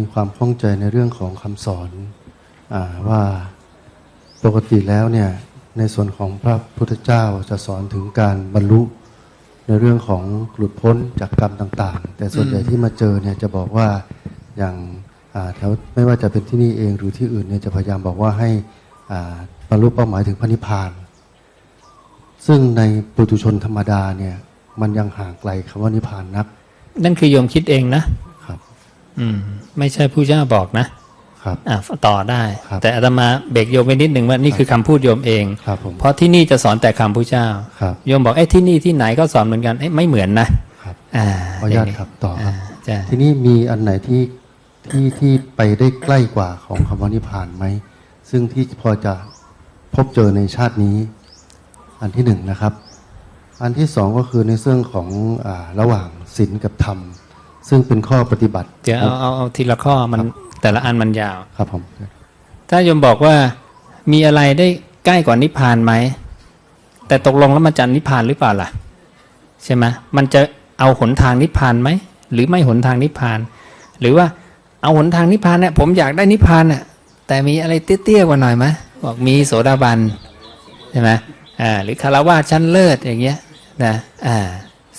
มีความข้องใจในเรื่องของคำสอนอว่าปกติแล้วเนี่ยในส่วนของพระพุทธเจ้าจะสอนถึงการบรรลุในเรื่องของหลุดพ้นจากกรรมต่าง ๆ แต่ส่วนใหญ่ที่มาเจอเนี่ยจะบอกว่าอย่างแถวไม่ว่าจะเป็นที่นี่เองหรือที่อื่นเนี่ยจะพยายามบอกว่าให้บรรลุเป้าหมายถึงพระนิพพาน ซึ่งในปุถุชนธรรมดาเนี่ยมันยังห่างไกลคำว่านิพพานนัก นั่นคือโยมคิดเองนะ อืม ไม่ใช่ผู้เจ้าบอกนะครับอะต่อได้ครับแต่อาตมาเบรกโยมไปนิดหนึ่งว่านี่คือคำพูดโยมเองครับผมเพราะที่นี่จะสอนแต่คำผู้เจ้าครับโยมบอกเอ้ที่นี่ที่ไหนก็สอนเหมือนกันเอ้ไม่เหมือนนะครับอ่าขออนุญาตครับต่อครับาจ้ะทีนี้มีอันไหนที่ที่ที่ไปได้ใกล้กว่าของคำว่านิพพานไหมซึ่งที่พอจะพบเจอในชาตินี้ อันที่หนึ่งนะครับ อันที่สองก็คือในเรื่องของอาระหว่างศีลกับธรรม ซึ่งเป็นข้อปฏิบัติเดี๋ยวเอาเอาเอาทีละข้อมันแต่ละอันมันยาวครับผม ถ้าโยมบอกว่ามีอะไรได้ใกล้กว่านิพพานไหมแต่ตกลงแล้วมันจะนิพพานหรือเปล่าล่ะ ใช่ไหมมันจะเอาหนทางนิพพานไหมหรือไม่หนทางนิพพาน หรือว่าเอาหนทางนิพพานเนี่ยผมอยากได้นิพพานน่ะแต่มีอะไรเตี้ยๆกว่าหน่อยไหมบอกมีโสดาบันใช่ไหมอ่าหรือคารวะชั้นเลิศอย่างเงี้ยนะอ่า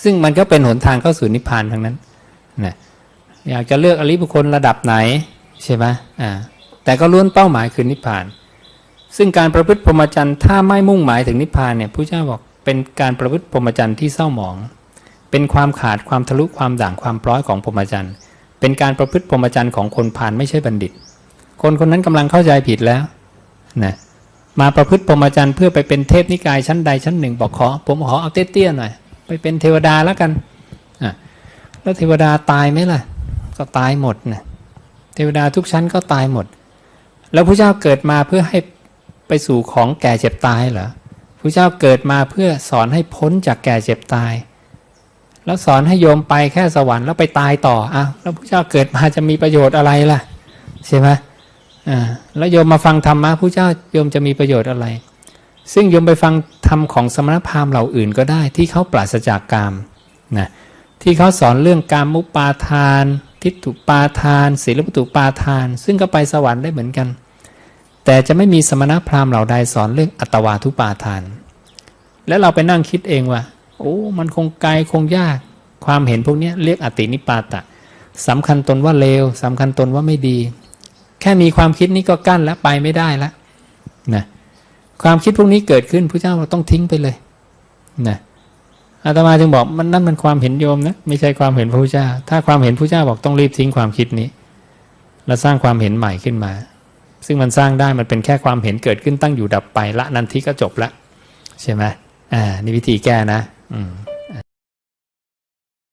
ซึ่งมันก็เป็นหนทางเข้าสู่นิพพานทั้งนั้น นะอยากจะเลือกอริบุคคลระดับไหนใช่ไหมอ่าแต่ก็ล้วนเป้าหมายคือนิพพาน ซึ่งการประพฤติพรหมจรรย์ถ้าไม่มุ่งหมายถึงนิพพานเนี่ยพระเจ้าบอกเป็นการประพฤติพรหมจรรย์ที่เศร้าหมอง เป็นความขาดความทะลุความด่างความปร้อยของพรหมจรรย์ เป็นการประพฤติพรหมจรรย์ของคนพาลไม่ใช่บัณฑิต คนคนนั้นกำลังเข้าใจผิดแล้วนะมาประพฤติพรหมจรรย์เพื่อไปเป็นเทพนิกายชั้นใดชั้นหนึ่ง บอกขอ ผมขอเอาเตี้ยๆหน่อย ไปเป็นเทวดาแล้วกัน แล้วเทวดาตายไหมล่ะ ก็ตายหมดนะเทวดาทุกชั้นก็ตายหมด แล้วพระเจ้าเกิดมาเพื่อให้ไปสู่ของแก่เจ็บตายเหรอพระเจ้าเกิดมาเพื่อสอนให้พ้นจากแก่เจ็บตาย แล้วสอนให้โยมไปแค่สวรรค์แล้วไปตายต่ออ้าวแล้วพระเจ้าเกิดมาจะมีประโยชน์อะไรล่ะใช่ไหมอ่าแล้วโยมมาฟังธรรมะพระเจ้าโยมจะมีประโยชน์อะไร ซึ่งโยมไปฟังธรรมของสมณพราหมณ์เหล่าอื่นก็ได้ที่เขาปราศจากกามนะ ที่เขาสอนเรื่องการมุปาทาน ทิฏฐุปาทานศีลปตุปาทาน ซึ่งก็ไปสวรรค์ได้เหมือนกัน แต่จะไม่มีสมณพราหมณ์เหล่าใดสอนเรื่องอัตวาทุปาทาน แล้วเราไปนั่งคิดเองว่า โอ้มันคงไกลคงยาก ความเห็นพวกนี้เรียกอตินิปาตะสำคัญตนว่าเลวสำคัญตนว่าไม่ดี แค่มีความคิดนี้ก็กั้นแล้วไปไม่ได้แล้วนะความคิดพวกนี้เกิดขึ้นพระเจ้าเราต้องทิ้งไปเลยนะ อาตมาจึงบอกมันนั่นมันความเห็นโยมนะไม่ใช่ความเห็นพระพุทธเจ้า ถ้าความเห็นพระพุทธเจ้าบอกต้องรีบทิ้งความคิดนี้ แล้วสร้างความเห็นใหม่ขึ้นมา ซึ่งมันสร้างได้มันเป็นแค่ความเห็นเกิดขึ้นตั้งอยู่ดับไปละนันทีก็จบละใช่ไหมอ่านี่วิธีแก้นะ อืม